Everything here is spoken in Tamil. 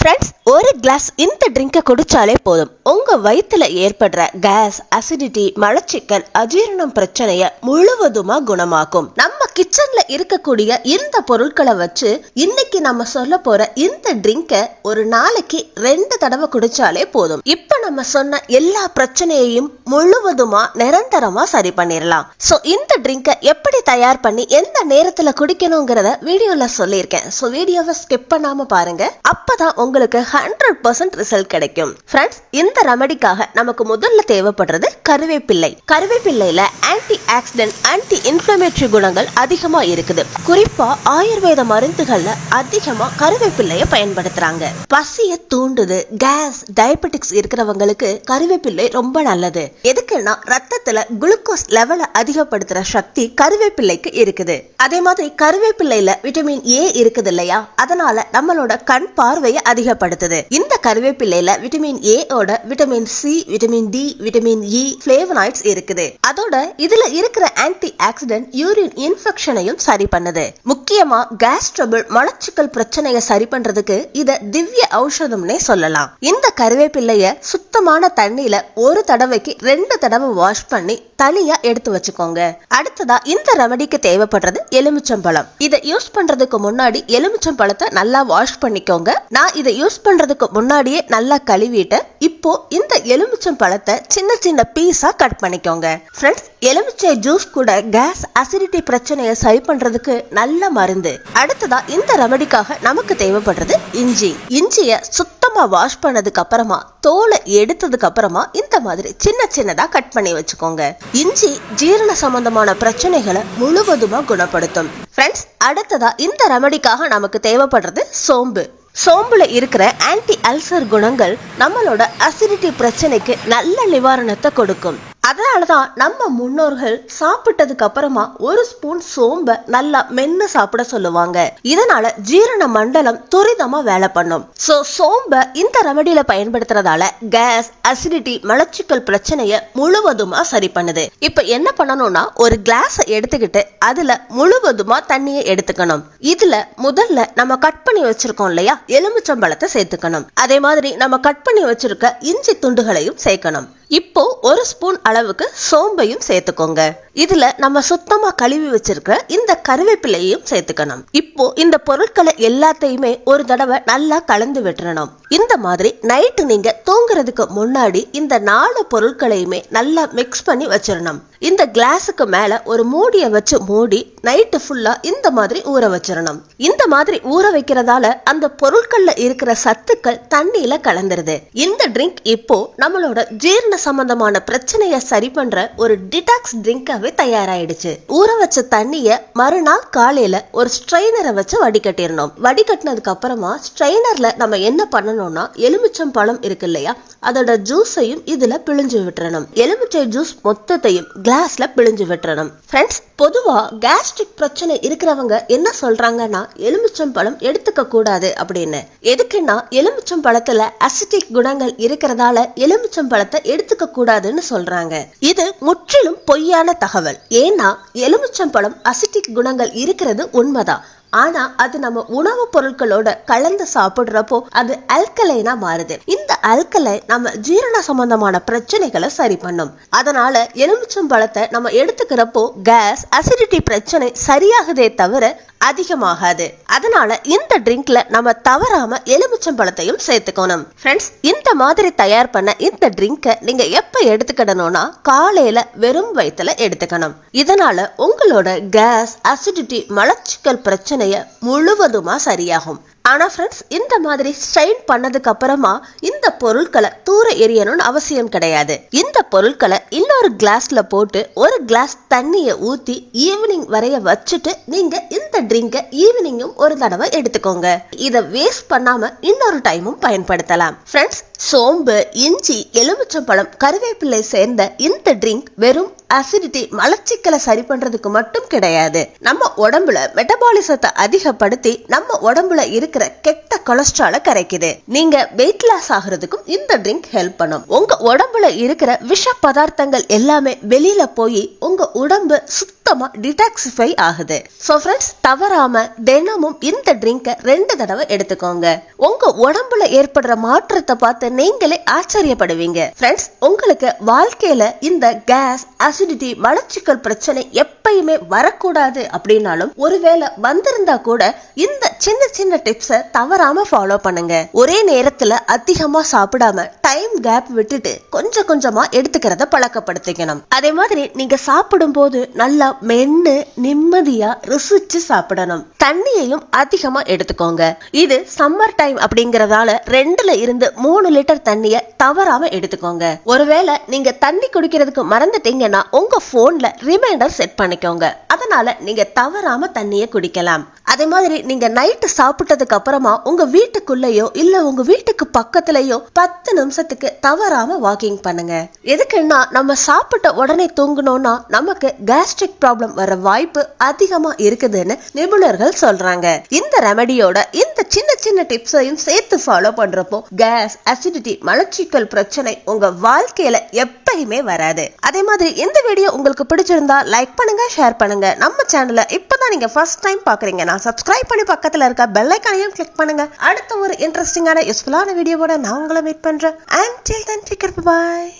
ஃப்ரெண்ட்ஸ் ஒரு கிளாஸ் இந்த ட்ரிங்கை குடிச்சாலே போதும். உங்க வயித்துல ஏற்படுற கேஸ் அசிடிட்டி மலச்சிக்கல் அஜீரணம் பிரச்சனைய முழுவதுமா குணமாக்கும். நம்ம கிச்சன்ல இருக்கக்கூடிய இந்த பொருட்களை வச்சு இன்னைக்கு நம்ம சொல்ல போற இந்த ட்ரிங்கை ஒரு நாளைக்கு ரெண்டு தடவை குடிச்சாலே போதும். இப்ப நம்ம சொன்ன எல்லா பிரச்சனையையும் முழுவதுமா நிரந்தரமா சரி பண்ணிடலாம் சோ இந்த ட்ரிங்கை எப்படி தயார் பண்ணி எந்த நேரத்துல குடிக்கணுங்கிறத வீடியோல சொல்லியிருக்கேன். சோ வீடியோவை ஸ்கிப் பண்ணாம பாருங்க. அப்பதான் உங்களுக்கு ஹண்ட்ரட் பர்சன்ட் ரிசல்ட் கிடைக்கும். ஃப்ரெண்ட்ஸ் இந்த ரெமடிக்காக நமக்கு முதல்ல தேவைப்படுறது கருவேப்பிள்ளை. கருவேப்பிள்ளையில ஆன்டி ஆக்சிடென்ட் ஆன்டி இன்ஃபிளமேட்டரி குணங்கள் அதிகமா இருக்குது. குறிப்பா ஆயுர்வேத மருந்துகள்ல அதிகமா கருவேப்பிள்ளைய பயன்படுத்துறாங்க. பசிய தூண்டுது கேஸ் டயபெட்டிக்ஸ் இருக்கிறவங்களுக்கு கருவேப்பிள்ளை ரொம்ப நல்லது. எதுக்குன்னா ரத்தத்துல குளுக்கோஸ் லெவலை அதிகப்படுத்துற சக்தி கருவேப்பிள்ளைக்கு இருக்குது. அதே மாதிரி கருவேப்பிள்ளையில விட்டமின் ஏ இருக்குது இல்லையா? அதனால நம்மளோட கண் பார்வையை அதிகப்படுத்துது. இந்த கருவேப்பிலையில விட்டமின் ஏ ஓட vitamin C vitamin D vitamin E flavonoids இருக்குது. அதோட இதுல இருக்கிற ஆன்டி ஆக்சிடென்ட் யூரின் இன்ஃபெக்ஷனையும் சரி பண்ணுது. முக்கியமா கேஸ் ட்ரபிள் மலச்சிக்கல் பிரச்சனையை சரி பண்றதுக்கு இத திவ்ய ஔஷதம்னே சொல்லலாம். இந்த கருவேப்பிள்ளைய சுத்தமான தண்ணியில ஒரு தடவைக்கு ரெண்டு தடவை வாஷ் பண்ணி தனியா எடுத்து வச்சுக்கோங்க. அடுத்ததா இந்த ரெமடிக்கு தேவைப்படுறது எலுமிச்சம்பழம் இதை யூஸ் பண்றதுக்கு முன்னாடி எலுமிச்சம்பழத்தை நல்லா வாஷ் பண்ணிக்கோங்க. நான் இதை யூஸ் பண்றதுக்கு முன்னாடியே நல்லா கழுவிட்டேன் இப்போ இந்த எலுமிச்சம் பழத்தை சின்ன சின்ன பீஸா கட் பண்ணிக்கோங்க. ஃப்ரெண்ட்ஸ் எலுமிச்சை ஜூஸ் கூட கேஸ் அசிடிட்டி பிரச்சனையை சரி பண்றதுக்கு நல்ல மருந்து. அடுத்ததா இந்த ரெமடிக்காக நமக்கு தேவைப்படுறது இஞ்சி. இஞ்சிய சுத்தமா வாஷ் பண்ணதுக்கு அப்புறமா தோலை எடுத்ததுக்கு அப்புறமா இந்த மாதிரி சின்ன சின்னதா கட் பண்ணி வச்சுக்கோங்க. இஞ்சி ஜீரண சம்பந்தமான பிரச்சனைகளை முழுவதுமா குணப்படுத்தும். ஃப்ரெண்ட்ஸ் அடுத்ததா இந்த ரெமடிக்காக நமக்கு தேவைப்படுறது சோம்பு. சோம்புல இருக்கிற ஆன்டி அல்சர் குணங்கள் நம்மளோட அசிடிட்டி பிரச்சனைக்கு நல்ல நிவாரணத்தை கொடுக்கும். அதனால தான் நம்ம முன்னோர்கள் சாப்பிட்டதுக்கு அப்புறமா ஒரு ஸ்பூன் சோம்ப நல்லா மென்னு சாப்பிட சொல்லுவாங்க. இதனால ஜீரண மண்டலம் துரிதமா வேலை பண்ணும். சோ சோம்ப இந்த ரெமடியில பயன்படுத்துறதால கேஸ் அசிடிட்டி மலச்சிக்கல் பிரச்சனைய முழுவதுமா சரி பண்ணுது. இப்ப என்ன பண்ணணும்னா ஒரு கிளாஸ் எடுத்துக்கிட்டு அதுல முழுவதுமா தண்ணியை எடுத்துக்கணும். இதுல முதல்ல நம்ம கட் பண்ணி வச்சிருக்கோம் இல்லையா? எலுமிச்சம்பழத்தை சேர்த்துக்கணும். அதே மாதிரி நம்ம கட் பண்ணி வச்சிருக்க இஞ்சி துண்டுகளையும் சேர்க்கணும். இப்போ ஒரு ஸ்பூன் அளவுக்கு சோம்பையும் சேர்த்துக்கோங்க. இதுல நம்ம சுத்தமா கழுவி வச்சிருக்க இந்த கருவேப்பிலையும் சேர்த்துக்கணும். இப்போ இந்த பொருட்களை எல்லாத்தையுமே ஒரு தடவை நல்லா கலந்து விட்டுறணும் இந்த மாதிரி நைட்டு நீங்க தூங்குறதுக்கு முன்னாடி இந்த நாலு பொருட்களையுமே நல்லா மிக்ஸ் பண்ணி வச்சிடணும். இந்த கிளாஸுக்கு மேல ஒரு மூடிய வச்சு மூடி நைட்டு ஃபுல்லா இந்த மாதிரி ஊற வச்சிடணும். இந்த மாதிரி ஊற வைக்கிறதால அந்த பொருட்கள்ல இருக்கிற சத்துக்கள் தண்ணியில கலந்துருது. இந்த ட்ரிங்க் இப்போ நம்மளோட ஜீரண சம்பந்தமான பிரச்சனையை சரி பண்ற ஒரு டிடாக்ஸ் ட்ரிங்காவே தயாராயிடுச்சு. ஊற வச்ச தண்ணிய மறுநாள் காலையில ஒரு ஸ்ட்ரெயினரை வச்சு வடிகட்டிடணும். வடிகட்டினதுக்கு அப்புறமா ஸ்ட்ரெயினர்ல நம்ம என்ன பண்ணணும்னா எலுமிச்சம் பழம் இருக்கு இல்லையா அதோட ஜூஸையும் இதுல பிழிஞ்சு விட்டுறணும். எலுமிச்சை ஜூஸ் மொத்தத்தையும் கிளாஸ்ல பிழிஞ்சு விட்டுறணும். ஃப்ரெண்ட்ஸ் பொதுவா கேஸ்ட்ரிக் பிரச்சனை இருக்கிறவங்க என்ன சொல்றாங்கன்னா எலுமிச்சம் பழம் எடுத்துக்க கூடாது அப்படின்னு. எதுக்குன்னா எலுமிச்சம் பழத்துல அசிட்டிக் குணங்கள் இருக்கிறதால எலுமிச்சம் பழத்தை எடுத்துக்க கூடாதுன்னு சொல்றாங்க. இது முற்றிலும் பொய்யான தகவல். ஏன்னா எலுமிச்சம்பழம் அசிட்டிக் குணங்கள் இருக்கிறது உண்மைதான். ஆனா அது நம்ம உணவுப் பொருட்களோட கலந்து சாப்பிடுறப்போ அது அல்கலைனா மாறுது. இந்த அல்கலை நம்ம ஜீரண சம்பந்தமான பிரச்சனைகளை சரி பண்ணும். அதனால எலுமிச்சம் பழத்தை நம்ம எடுத்துக்கிறப்போ கேஸ் அசிடிட்டி பிரச்சனை சரியாகுதே தவிர அதிகமாகாது. அதனால இந்த ட்ரிங்க்ல நம்ம தவறாம எலுமிச்சம் பழத்தையும் சேர்த்துக்கணும். ஃப்ரெண்ட்ஸ் இந்த மாதிரி தயார் பண்ண இந்த ட்ரிங்கை நீங்க எப்ப எடுத்துக்கிடணும்னா காலையில வெறும் வயிற்றுல எடுத்துக்கணும். இதனால உங்களோட கேஸ் அசிடிட்டி மலச்சிக்கல் பிரச்சனை பிரச்சனைய முழுவதுமா சரியாகும். ஆனா ஃப்ரெண்ட்ஸ் இந்த மாதிரி ஸ்ட்ரெயின் பண்ணதுக்கு அப்புறமா இந்த பொருட்களை தூர எரியணும்னு அவசியம் கிடையாது. இந்த பொருட்களை இன்னொரு கிளாஸ்ல போட்டு ஒரு கிளாஸ் தண்ணிய ஊத்தி ஈவினிங் வரைய வச்சுட்டு நீங்க இந்த ட்ரிங்கை ஈவினிங்கும் ஒரு தடவை எடுத்துக்கோங்க. இத வேஸ்ட் பண்ணாம இன்னொரு டைமும் பயன்படுத்தலாம். ஃப்ரெண்ட்ஸ் சோம்பு இஞ்சி எலுமிச்சம்பழம் கருவேப்பிலை சேர்ந்த இந்த ட்ரிங்க் வெறும் அசிடிட்டி மலச்சிக்கலை சரி பண்றதுக்கு மட்டும் கிடையாது. நம்ம உடம்புல மெட்டபாலிசத்தை அதிகப்படுத்தி நம்ம உடம்புல இருக்கிற கெட்ட கொலஸ்ட்ரால கரைக்குது. நீங்க வெயிட் லாஸ் ஆகுறதுக்கும் இந்த ட்ரிங்க் ஹெல்ப் பண்ணும். உங்க உடம்புல இருக்கிற விஷ பதார்த்தங்கள் எல்லாமே வெளியில போய் உங்க உடம்பு சுத்த சுத்தமா டிடாக்சிஃபை ஆகுது. சோ ஃப்ரெண்ட்ஸ் தவறாம தினமும் இந்த ட்ரிங்கை ரெண்டு தடவை எடுத்துக்கோங்க. உங்க உடம்புல ஏற்படுற மாற்றத்தை பார்த்து நீங்களே ஆச்சரியப்படுவீங்க. ஃப்ரெண்ட்ஸ் உங்களுக்கு வாழ்க்கையில இந்த கேஸ் அசிடிட்டி மலச்சிக்கல் பிரச்சனை எப்பயுமே வரக்கூடாது அப்படின்னாலும் ஒருவேளை வந்திருந்தா கூட இந்த சின்ன சின்ன டிப்ஸை தவறாம ஃபாலோ பண்ணுங்க. ஒரே நேரத்துல அதிகமா சாப்பிடாம டைம் கேப் விட்டுட்டு கொஞ்சம் கொஞ்சமா எடுத்துக்கிறத பழக்கப்படுத்திக்கணும். அதே மாதிரி நீங்க சாப்பிடும் போது நல்லா மென்னு நிம்மதியா ருசிச்சு சாப்பிடணும். தண்ணியையும் அதிகமா எடுத்துக்கோங்க. இது சம்மர் டைம் அப்படிங்கறதால ரெண்டுல இருந்து மூணு லிட்டர் தண்ணிய தவறாம எடுத்துக்கோங்க. ஒருவேளை நீங்க தண்ணி குடிக்கிறதுக்கு மறந்துட்டீங்கன்னா உங்க போன்ல ரிமைண்டர் செட் பண்ணிக்கோங்க அதனால நீங்க தவறாம தண்ணிய குடிக்கலாம். அதே மாதிரி நீங்க நைட்டு சாப்பிட்டதுக்கு அப்புறமா உங்க வீட்டுக்குள்ளேயோ இல்ல உங்க வீட்டுக்கு பக்கத்துலயோ பத்து நிமிஷத்துக்கு தவறாம வாக்கிங் பண்ணுங்க. எதுக்குன்னா நம்ம சாப்பிட்ட உடனே தூங்கணும்னா நமக்கு கேஸ்ட்ரிக் ப்ராப்ளம் வர வாய்ப்பு அதிகமா இருக்குதுன்னு நிபுணர்கள் சொல்றாங்க. இந்த ரெமடியோட இந்த சின்ன சின்ன டிப்ஸையும் சேர்த்து ஃபாலோ பண்றப்போ கேஸ் அசிடிட்டி மலச்சிக்கல் பிரச்சனை உங்க வாழ்க்கையில எப்பயுமே வராது. அதே மாதிரி இந்த வீடியோ உங்களுக்கு பிடிச்சிருந்தா லைக் பண்ணுங்க ஷேர் பண்ணுங்க. நம்ம சேனலை இப்பதான் நீங்கள் ஃபர்ஸ்ட் டைம் பாக்குறீங்கன்னா சப்ஸ்கிரைப் பண்ணி பக்கத்தில் இருக்க பெல்லைக்கானையும் கிளிக் பண்ணுங்கள் அடுத்த ஒரு இன்ட்ரெஸ்டிங்கான யூஸ்ஃபுல்லான வீடியோவோட நான் உங்களை மீட் பண்ணுறேன் and till then take bye